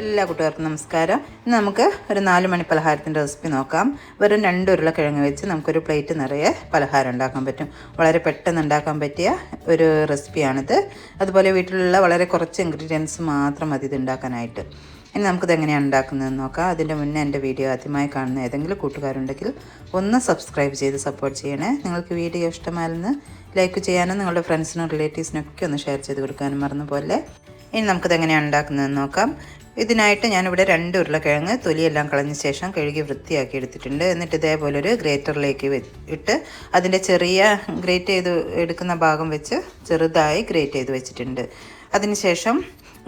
എല്ലാ കൂട്ടുകാർക്കും നമസ്കാരം. ഇന്ന് നമുക്ക് ഒരു നാല് മണി പലഹാരത്തിന്റെ റെസിപ്പി നോക്കാം. വെറും രണ്ട് ഉരുളക്കിഴങ്ങ് വെച്ച് നമുക്കൊരു പ്ലേറ്റ് നിറയെ പലഹാരം ഉണ്ടാക്കാൻ പറ്റും. വളരെ പെട്ടെന്ന് ഉണ്ടാക്കാൻ പറ്റിയ ഒരു റെസിപ്പിയാണിത്. അതുപോലെ വീട്ടിലുള്ള വളരെ കുറച്ച് ഇൻഗ്രീഡിയൻസ് മാത്രം മതി ഇത് ഉണ്ടാക്കാനായിട്ട്. ഇനി നമുക്കിത് എങ്ങനെയാണ് ഉണ്ടാക്കുന്നതെന്ന് നോക്കാം. അതിന്റെ മുന്നേ എന്റെ വീഡിയോ ആദ്യമായി കാണുന്ന ഏതെങ്കിലും കൂട്ടുകാരുണ്ടെങ്കിൽ ഒന്ന് സബ്സ്ക്രൈബ് ചെയ്ത് സപ്പോർട്ട് ചെയ്യണേ. നിങ്ങൾക്ക് വീഡിയോ ഇഷ്ടമായിരുന്ന് ലൈക്ക് ചെയ്യാനും നിങ്ങളുടെ ഫ്രണ്ട്സിനും റിലേറ്റീവ്സിനൊക്കെ ഒന്ന് ഷെയർ ചെയ്ത് കൊടുക്കാനും മറന്നു പോലെ ഇനി നമുക്കിത് എങ്ങനെയാണ് ഉണ്ടാക്കുന്നതെന്ന് നോക്കാം. ഇതിനായിട്ട് ഞാനിവിടെ രണ്ട് ഉരുളക്കിഴങ്ങ് തൊലിയെല്ലാം കളഞ്ഞ ശേഷം കഴുകി വൃത്തിയാക്കി എടുത്തിട്ടുണ്ട്. എന്നിട്ട് ഇതേപോലെ ഒരു ഗ്രേറ്ററിലേക്ക് ഇട്ട് അതിന്റെ ചെറിയ ഗ്രേറ്റ് ചെയ്ത് എടുക്കുന്ന ഭാഗം വെച്ച് ചെറുതായി ഗ്രേറ്റ് ചെയ്ത് വെച്ചിട്ടുണ്ട്. അതിനുശേഷം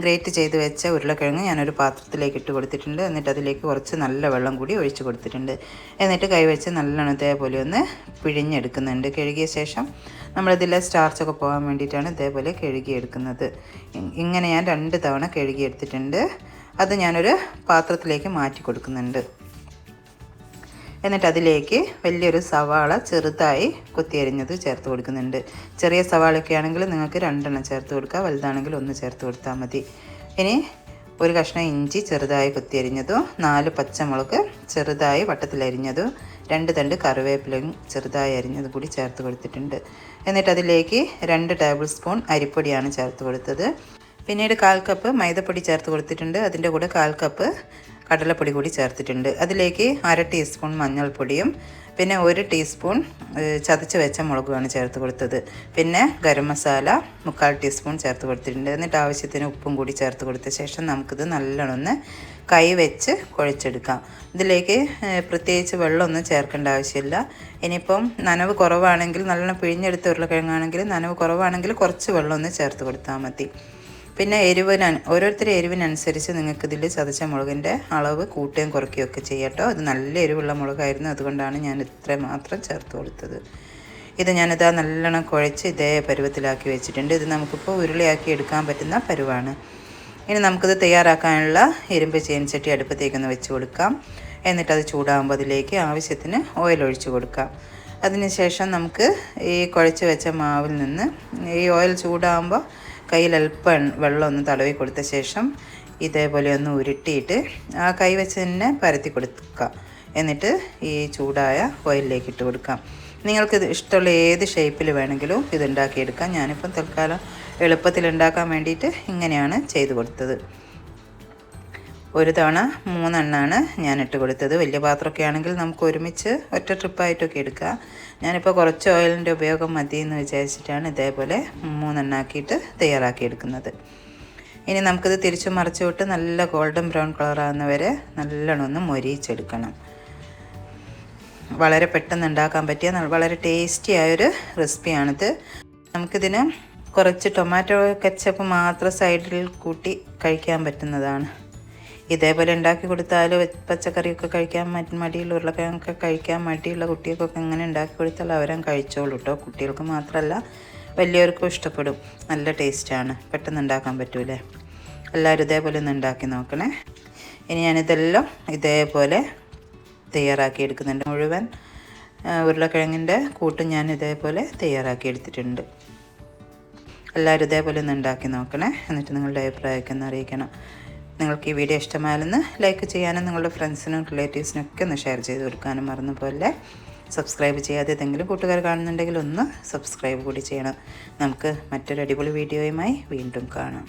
ഗ്രേറ്റ് ചെയ്ത് വെച്ച ഉരുളക്കിഴങ്ങ് ഞാനൊരു പാത്രത്തിലേക്ക് ഇട്ട് കൊടുത്തിട്ടുണ്ട്. എന്നിട്ട് അതിലേക്ക് കുറച്ച് നല്ല വെള്ളം കൂടി ഒഴിച്ച് കൊടുത്തിട്ടുണ്ട്. എന്നിട്ട് കൈവച്ച് നല്ലോണം ഇതേപോലെ ഒന്ന് പിഴിഞ്ഞെടുക്കുന്നുണ്ട്. കഴുകിയ ശേഷം നമ്മളിതിലെ സ്റ്റാർച്ചൊക്കെ പോകാൻ വേണ്ടിയിട്ടാണ് ഇതേപോലെ കഴുകിയെടുക്കുന്നത്. ഇങ്ങനെ ഞാൻ രണ്ട് തവണ കഴുകിയെടുത്തിട്ടുണ്ട്. അത് ഞാനൊരു പാത്രത്തിലേക്ക് മാറ്റി കൊടുക്കുന്നുണ്ട്. എന്നിട്ട് അതിലേക്ക് വലിയൊരു സവാള ചെറുതായി കൊത്തിയരിഞ്ഞത് ചേർത്ത് കൊടുക്കുന്നുണ്ട്. ചെറിയ സവാളയൊക്കെ ആണെങ്കിൽ നിങ്ങൾക്ക് രണ്ടെണ്ണം ചേർത്ത് കൊടുക്കുക വലുതാണെങ്കിൽ ഒന്ന് ചേർത്ത് കൊടുത്താൽ മതി. ഇനി ഒരു കഷ്ണം ഇഞ്ചി ചെറുതായി കൊത്തിയരിഞ്ഞതും നാല് പച്ചമുളക് ചെറുതായി വട്ടത്തിലരിഞ്ഞതും രണ്ട് തണ്ട് കറിവേപ്പിലയും ചെറുതായി അരിഞ്ഞത് കൂടി ചേർത്ത് കൊടുത്തിട്ടുണ്ട്. എന്നിട്ട് അതിലേക്ക് രണ്ട് ടേബിൾ സ്പൂൺ അരിപ്പൊടിയാണ് ചേർത്ത് കൊടുത്തത്. പിന്നീട് കാൽ കപ്പ് മൈദപ്പൊടി ചേർത്ത് കൊടുത്തിട്ടുണ്ട്. അതിന്റെ കൂടെ കാൽ കപ്പ് കടലപ്പൊടി കൂടി ചേർത്തിട്ടുണ്ട്. അതിലേക്ക് അര ടീസ്പൂൺ മഞ്ഞൾപ്പൊടിയും പിന്നെ ഒരു ടീസ്പൂൺ ചതച്ച് വെച്ച മുളകുമാണ് ചേർത്ത് കൊടുത്തത്. പിന്നെ ഗരം മസാല മുക്കാൽ ടീസ്പൂൺ ചേർത്ത് കൊടുത്തിട്ടുണ്ട്. എന്നിട്ട് ആവശ്യത്തിന് ഉപ്പും കൂടി ചേർത്ത് കൊടുത്ത ശേഷം നമുക്കിത് നല്ലോണമെന്ന് കൈ വെച്ച് കുഴച്ചെടുക്കാം. ഇതിലേക്ക് പ്രത്യേകിച്ച് വെള്ളമൊന്നും ചേർക്കേണ്ട ആവശ്യമില്ല. ഇനിയിപ്പം നനവ് കുറവാണെങ്കിൽ നല്ലോണം പിഴിഞ്ഞെടുത്ത ഉരുളക്കിഴങ്ങാണെങ്കിൽ നനവ് കുറവാണെങ്കിൽ കുറച്ച് വെള്ളം ഒന്ന് ചേർത്ത് കൊടുത്താൽ മതി. പിന്നെ എരിവിന് ഓരോരുത്തരുടെ എരിവിനനുസരിച്ച് നിങ്ങൾക്ക് ഇതിൽ ചതച്ച മുളകിന്റെ അളവ് കൂട്ടുകയും കുറയ്ക്കുകയും ഒക്കെ ചെയ്യട്ടോ. ഇത് നല്ല എരിവുള്ള മുളകായിരുന്നു. അതുകൊണ്ടാണ് ഞാൻ ഇത്ര മാത്രം ചേർത്ത് കൊടുത്തത്. ഇത് ഞാനിതാ നല്ലോണം കുഴച്ച് ഇതേ പരുവത്തിലാക്കി വെച്ചിട്ടുണ്ട്. ഇത് നമുക്കിപ്പോൾ ഉരുളിയാക്കി എടുക്കാൻ പറ്റുന്ന പരുവാണ്. ഇനി നമുക്കിത് തയ്യാറാക്കാനുള്ള ഇരുമ്പ് ചീനച്ചട്ടി അടുപ്പത്തേക്കൊന്ന് വെച്ച് കൊടുക്കാം. എന്നിട്ട് അത് ചൂടാകുമ്പോൾ അതിലേക്ക് ആവശ്യത്തിന് ഓയിൽ ഒഴിച്ചു കൊടുക്കാം. അതിനുശേഷം നമുക്ക് ഈ കുഴച്ച് വെച്ച മാവിൽ നിന്ന് ഈ ഓയിൽ ചൂടാകുമ്പോൾ കയ്യിൽ അല്പം വെള്ളം ഒന്ന് തടവി കൊടുത്ത ശേഷം ഇതേപോലെ ഒന്ന് ഉരുട്ടിയിട്ട് ആ കൈ വെച്ച് തന്നെ പരത്തി കൊടുക്കുക. എന്നിട്ട് ഈ ചൂടായ ഓയിലിലേക്ക് ഇട്ട് കൊടുക്കാം നിങ്ങൾക്ക് ഇത് ഇഷ്ടമുള്ള ഏത് ഷേപ്പിൽ വേണമെങ്കിലും ഇത് ഉണ്ടാക്കിയെടുക്കാം ഞാനിപ്പം തൽക്കാലം എളുപ്പത്തിൽ ഉണ്ടാക്കാൻ വേണ്ടിയിട്ട് ഇങ്ങനെയാണ് ചെയ്തു കൊടുത്തത്. ഒരു തവണ മൂന്നെണ്ണമാണ് ഞാൻ ഇട്ട് കൊടുത്തത്. വലിയ പാത്രമൊക്കെ ആണെങ്കിൽ നമുക്ക് ഒരുമിച്ച് ഒറ്റ ട്രിപ്പായിട്ടൊക്കെ എടുക്കാം. ഞാനിപ്പോൾ കുറച്ച് ഓയിലിന്റെ ഉപയോഗം മതി എന്ന് വിചാരിച്ചിട്ടാണ് ഇതേപോലെ മൂന്നെണ്ണാക്കിയിട്ട് തയ്യാറാക്കിയെടുക്കുന്നത് ഇനി നമുക്കിത് തിരിച്ചു മറിച്ചു വിട്ട് നല്ല ഗോൾഡൻ ബ്രൗൺ കളറാകുന്ന വരെ നല്ലോണം ഒന്ന് മൊരിയിച്ചെടുക്കണം. വളരെ പെട്ടെന്ന് ഉണ്ടാക്കാൻ പറ്റിയ വളരെ ടേസ്റ്റി ആയൊരു റെസിപ്പിയാണിത്. നമുക്കിതിന് കുറച്ച് ടൊമാറ്റോ കച്ചപ്പ് മാത്രം സൈഡിൽ കൂട്ടി കഴിക്കാൻ പറ്റുന്നതാണ്. ഇതേപോലെ ഉണ്ടാക്കി കൊടുത്താൽ പച്ചക്കറിയൊക്കെ കഴിക്കാൻ മടിയുള്ള ഉരുളക്കിഴങ്ങൊക്കെ കഴിക്കാൻ മടിയുള്ള കുട്ടികൾക്കൊക്കെ ഇങ്ങനെ ഉണ്ടാക്കി കൊടുത്താൽ അവരും കഴിച്ചോളൂ കേട്ടോ കുട്ടികൾക്ക് മാത്രമല്ല വലിയവർക്കും ഇഷ്ടപ്പെടും. നല്ല ടേസ്റ്റാണ്. പെട്ടെന്ന് ഉണ്ടാക്കാൻ പറ്റൂലേ? എല്ലാവരും ഇതേപോലെ ഒന്ന് ഉണ്ടാക്കി നോക്കണേ. ഇനി ഞാനിതെല്ലാം ഇതേപോലെ തയ്യാറാക്കി എടുക്കുന്നുണ്ട്. മുഴുവൻ ഉരുളക്കിഴങ്ങിന്റെ കൂട്ടും ഞാൻ ഇതേപോലെ തയ്യാറാക്കി എടുത്തിട്ടുണ്ട്. എല്ലാവരും ഇതേപോലെ ഒന്ന് ഉണ്ടാക്കി നോക്കണേ. എന്നിട്ട് നിങ്ങളുടെ അഭിപ്രായമൊക്കെ ഒന്ന് അറിയിക്കണം. നിങ്ങൾക്ക് ഈ വീഡിയോ ഇഷ്ടമായാലെന്ന് ലൈക്ക് ചെയ്യാനും നിങ്ങളുടെ ഫ്രണ്ട്സിനും റിലേറ്റീവ്സിനും ഒക്കെ ഒന്ന് ഷെയർ ചെയ്ത് കൊടുക്കാനും മറന്നു പോലെ സബ്സ്ക്രൈബ് ചെയ്യാതെ ഏതെങ്കിലും കൂട്ടുകാർ കാണുന്നുണ്ടെങ്കിൽ ഒന്ന് സബ്സ്ക്രൈബ് കൂടി ചെയ്യണം. നമുക്ക് മറ്റൊരു അടിപൊളി വീഡിയോയുമായി വീണ്ടും കാണാം.